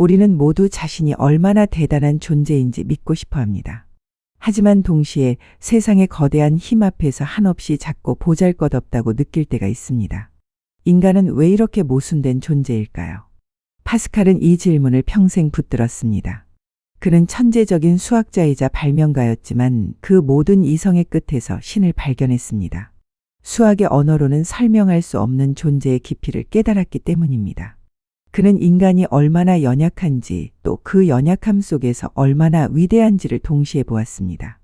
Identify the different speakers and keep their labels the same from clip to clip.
Speaker 1: 우리는 모두 자신이 얼마나 대단한 존재인지 믿고 싶어 합니다. 하지만 동시에 세상의 거대한 힘 앞에서 한없이 작고 보잘 것 없다고 느낄 때가 있습니다. 인간은 왜 이렇게 모순된 존재일까요? 파스칼은 이 질문을 평생 붙들었습니다. 그는 천재적인 수학자이자 발명가였지만 그 모든 이성의 끝에서 신을 발견했습니다. 수학의 언어로는 설명할 수 없는 존재의 깊이를 깨달았기 때문입니다. 그는 인간이 얼마나 연약한지 또 그 연약함 속에서 얼마나 위대한지를 동시에 보았습니다.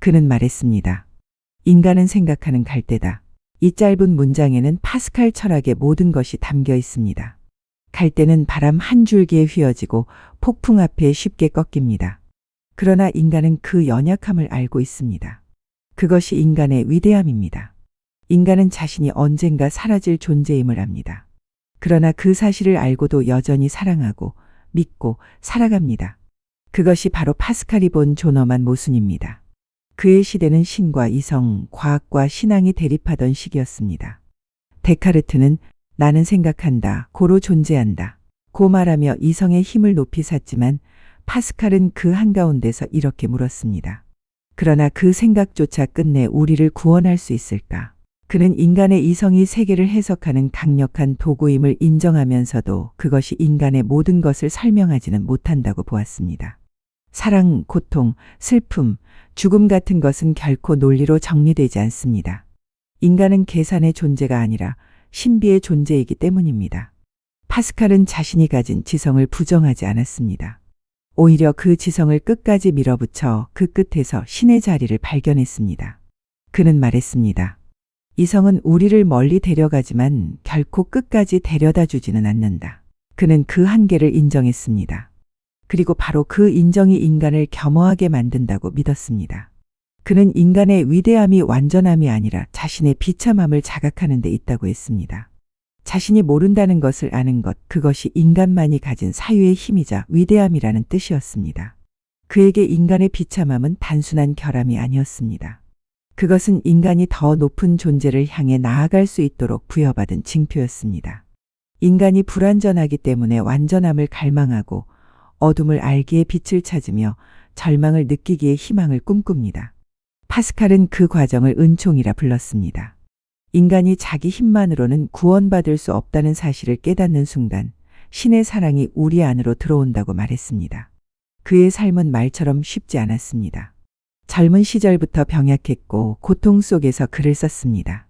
Speaker 1: 그는 말했습니다. 인간은 생각하는 갈대다. 이 짧은 문장에는 파스칼 철학의 모든 것이 담겨 있습니다. 갈대는 바람 한 줄기에 휘어지고 폭풍 앞에 쉽게 꺾입니다. 그러나 인간은 그 연약함을 알고 있습니다. 그것이 인간의 위대함입니다. 인간은 자신이 언젠가 사라질 존재임을 압니다. 그러나 그 사실을 알고도 여전히 사랑하고 믿고 살아갑니다. 그것이 바로 파스칼이 본 존엄한 모순입니다. 그의 시대는 신과 이성, 과학과 신앙이 대립하던 시기였습니다. 데카르트는 나는 생각한다, 고로 존재한다. 고 말하며 이성의 힘을 높이 샀지만 파스칼은 그 한가운데서 이렇게 물었습니다. 그러나 그 생각조차 끝내 우리를 구원할 수 있을까? 그는 인간의 이성이 세계를 해석하는 강력한 도구임을 인정하면서도 그것이 인간의 모든 것을 설명하지는 못한다고 보았습니다. 사랑, 고통, 슬픔, 죽음 같은 것은 결코 논리로 정리되지 않습니다. 인간은 계산의 존재가 아니라 신비의 존재이기 때문입니다. 파스칼은 자신이 가진 지성을 부정하지 않았습니다. 오히려 그 지성을 끝까지 밀어붙여 그 끝에서 신의 자리를 발견했습니다. 그는 말했습니다. 이성은 우리를 멀리 데려가지만 결코 끝까지 데려다 주지는 않는다. 그는 그 한계를 인정했습니다. 그리고 바로 그 인정이 인간을 겸허하게 만든다고 믿었습니다. 그는 인간의 위대함이 완전함이 아니라 자신의 비참함을 자각하는 데 있다고 했습니다. 자신이 모른다는 것을 아는 것, 그것이 인간만이 가진 사유의 힘이자 위대함이라는 뜻이었습니다. 그에게 인간의 비참함은 단순한 결함이 아니었습니다. 그것은 인간이 더 높은 존재를 향해 나아갈 수 있도록 부여받은 징표였습니다. 인간이 불완전하기 때문에 완전함을 갈망하고 어둠을 알기에 빛을 찾으며 절망을 느끼기에 희망을 꿈꿉니다. 파스칼은 그 과정을 은총이라 불렀습니다. 인간이 자기 힘만으로는 구원받을 수 없다는 사실을 깨닫는 순간 신의 사랑이 우리 안으로 들어온다고 말했습니다. 그의 삶은 말처럼 쉽지 않았습니다. 젊은 시절부터 병약했고 고통 속에서 글을 썼습니다.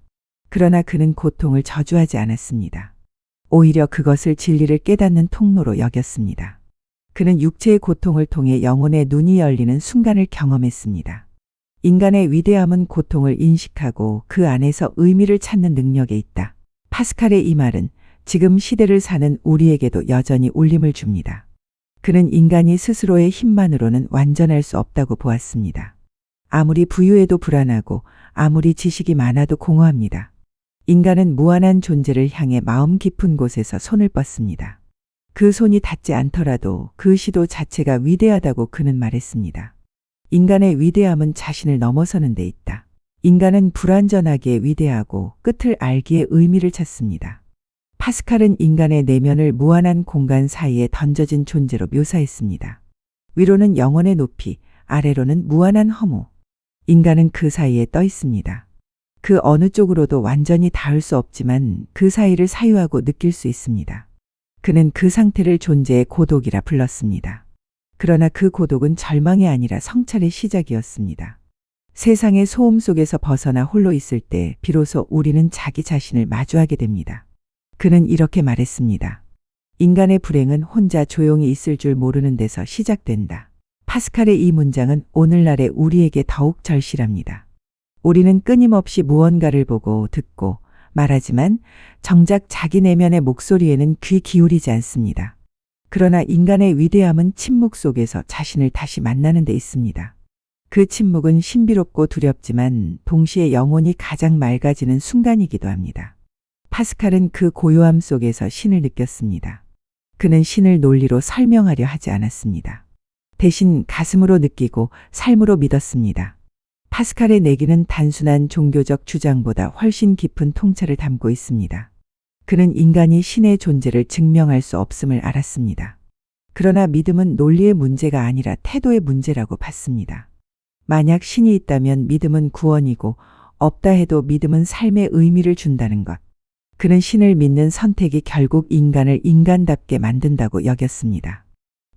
Speaker 1: 그러나 그는 고통을 저주하지 않았습니다. 오히려 그것을 진리를 깨닫는 통로로 여겼습니다. 그는 육체의 고통을 통해 영혼의 눈이 열리는 순간을 경험했습니다. 인간의 위대함은 고통을 인식하고 그 안에서 의미를 찾는 능력에 있다. 파스칼의 이 말은 지금 시대를 사는 우리에게도 여전히 울림을 줍니다. 그는 인간이 스스로의 힘만으로는 완전할 수 없다고 보았습니다. 아무리 부유해도 불안하고 아무리 지식이 많아도 공허합니다. 인간은 무한한 존재를 향해 마음 깊은 곳에서 손을 뻗습니다. 그 손이 닿지 않더라도 그 시도 자체가 위대하다고 그는 말했습니다. 인간의 위대함은 자신을 넘어서는 데 있다. 인간은 불완전하기에 위대하고 끝을 알기에 의미를 찾습니다. 파스칼은 인간의 내면을 무한한 공간 사이에 던져진 존재로 묘사했습니다. 위로는 영혼의 높이, 아래로는 무한한 허무. 인간은 그 사이에 떠 있습니다. 그 어느 쪽으로도 완전히 닿을 수 없지만 그 사이를 사유하고 느낄 수 있습니다. 그는 그 상태를 존재의 고독이라 불렀습니다. 그러나 그 고독은 절망이 아니라 성찰의 시작이었습니다. 세상의 소음 속에서 벗어나 홀로 있을 때 비로소 우리는 자기 자신을 마주하게 됩니다. 그는 이렇게 말했습니다. 인간의 불행은 혼자 조용히 있을 줄 모르는 데서 시작된다. 파스칼의 이 문장은 오늘날의 우리에게 더욱 절실합니다. 우리는 끊임없이 무언가를 보고 듣고 말하지만 정작 자기 내면의 목소리에는 귀 기울이지 않습니다. 그러나 인간의 위대함은 침묵 속에서 자신을 다시 만나는 데 있습니다. 그 침묵은 신비롭고 두렵지만 동시에 영혼이 가장 맑아지는 순간이기도 합니다. 파스칼은 그 고요함 속에서 신을 느꼈습니다. 그는 신을 논리로 설명하려 하지 않았습니다. 대신 가슴으로 느끼고 삶으로 믿었습니다. 파스칼의 내기는 단순한 종교적 주장보다 훨씬 깊은 통찰을 담고 있습니다. 그는 인간이 신의 존재를 증명할 수 없음을 알았습니다. 그러나 믿음은 논리의 문제가 아니라 태도의 문제라고 봤습니다. 만약 신이 있다면 믿음은 구원이고 없다 해도 믿음은 삶의 의미를 준다는 것. 그는 신을 믿는 선택이 결국 인간을 인간답게 만든다고 여겼습니다.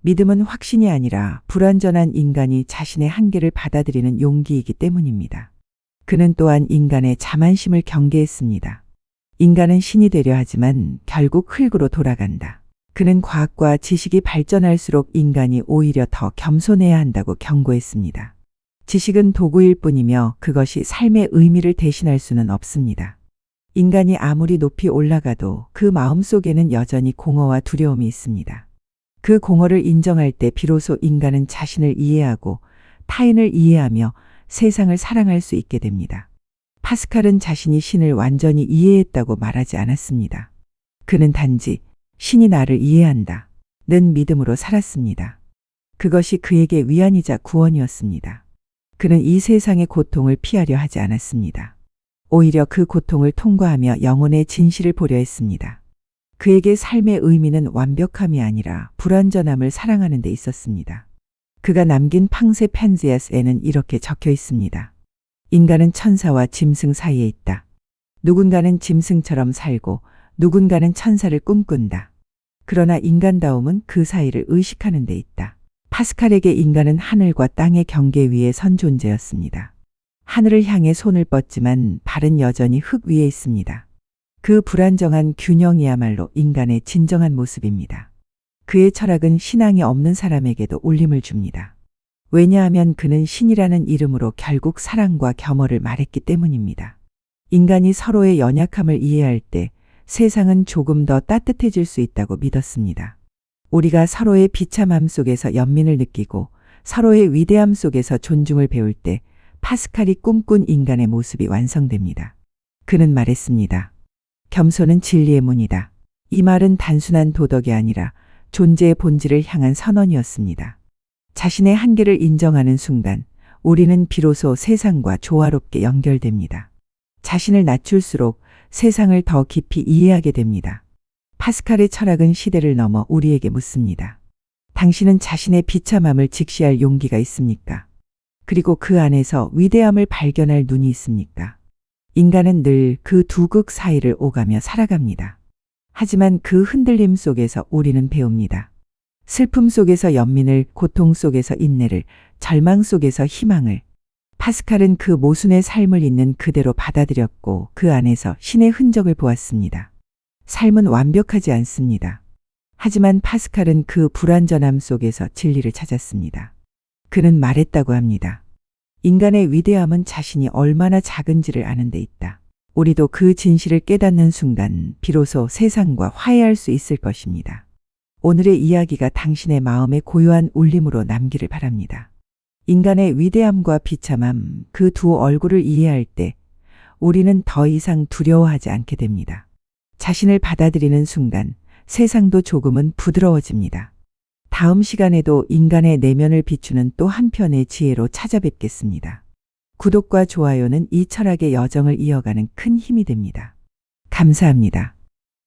Speaker 1: 믿음은 확신이 아니라 불완전한 인간이 자신의 한계를 받아들이는 용기이기 때문입니다. 그는 또한 인간의 자만심을 경계했습니다. 인간은 신이 되려 하지만 결국 흙으로 돌아간다. 그는 과학과 지식이 발전할수록 인간이 오히려 더 겸손해야 한다고 경고했습니다. 지식은 도구일 뿐이며 그것이 삶의 의미를 대신할 수는 없습니다. 인간이 아무리 높이 올라가도 그 마음 속에는 여전히 공허와 두려움이 있습니다. 그 공허를 인정할 때 비로소 인간은 자신을 이해하고 타인을 이해하며 세상을 사랑할 수 있게 됩니다. 파스칼은 자신이 신을 완전히 이해했다고 말하지 않았습니다. 그는 단지 신이 나를 이해한다. 는 믿음으로 살았습니다. 그것이 그에게 위안이자 구원이었습니다. 그는 이 세상의 고통을 피하려 하지 않았습니다. 오히려 그 고통을 통과하며 영혼의 진실을 보려 했습니다. 그에게 삶의 의미는 완벽함이 아니라 불완전함을 사랑하는 데 있었습니다. 그가 남긴 팡세 펜지아스에는 이렇게 적혀 있습니다. 인간은 천사와 짐승 사이에 있다. 누군가는 짐승처럼 살고 누군가는 천사를 꿈꾼다. 그러나 인간다움은 그 사이를 의식하는 데 있다. 파스칼에게 인간은 하늘과 땅의 경계 위에 선 존재였습니다. 하늘을 향해 손을 뻗지만 발은 여전히 흙 위에 있습니다. 그 불안정한 균형이야말로 인간의 진정한 모습입니다. 그의 철학은 신앙이 없는 사람에게도 울림을 줍니다. 왜냐하면 그는 신이라는 이름으로 결국 사랑과 겸허를 말했기 때문입니다. 인간이 서로의 연약함을 이해할 때 세상은 조금 더 따뜻해질 수 있다고 믿었습니다. 우리가 서로의 비참함 속에서 연민을 느끼고 서로의 위대함 속에서 존중을 배울 때 파스칼이 꿈꾼 인간의 모습이 완성됩니다. 그는 말했습니다. 겸손은 진리의 문이다. 이 말은 단순한 도덕이 아니라 존재의 본질을 향한 선언이었습니다. 자신의 한계를 인정하는 순간 우리는 비로소 세상과 조화롭게 연결됩니다. 자신을 낮출수록 세상을 더 깊이 이해하게 됩니다. 파스칼의 철학은 시대를 넘어 우리에게 묻습니다. 당신은 자신의 비참함을 직시할 용기가 있습니까? 그리고 그 안에서 위대함을 발견할 눈이 있습니까? 인간은 늘 그 두 극 사이를 오가며 살아갑니다. 하지만 그 흔들림 속에서 우리는 배웁니다. 슬픔 속에서 연민을, 고통 속에서 인내를, 절망 속에서 희망을. 파스칼은 그 모순의 삶을 있는 그대로 받아들였고 그 안에서 신의 흔적을 보았습니다. 삶은 완벽하지 않습니다. 하지만 파스칼은 그 불완전함 속에서 진리를 찾았습니다. 그는 말했다고 합니다. 인간의 위대함은 자신이 얼마나 작은지를 아는 데 있다. 우리도 그 진실을 깨닫는 순간 비로소 세상과 화해할 수 있을 것입니다. 오늘의 이야기가 당신의 마음에 고요한 울림으로 남기를 바랍니다. 인간의 위대함과 비참함 그 두 얼굴을 이해할 때 우리는 더 이상 두려워하지 않게 됩니다. 자신을 받아들이는 순간 세상도 조금은 부드러워집니다. 다음 시간에도 인간의 내면을 비추는 또 한편의 지혜로 찾아뵙겠습니다. 구독과 좋아요는 이 철학의 여정을 이어가는 큰 힘이 됩니다. 감사합니다.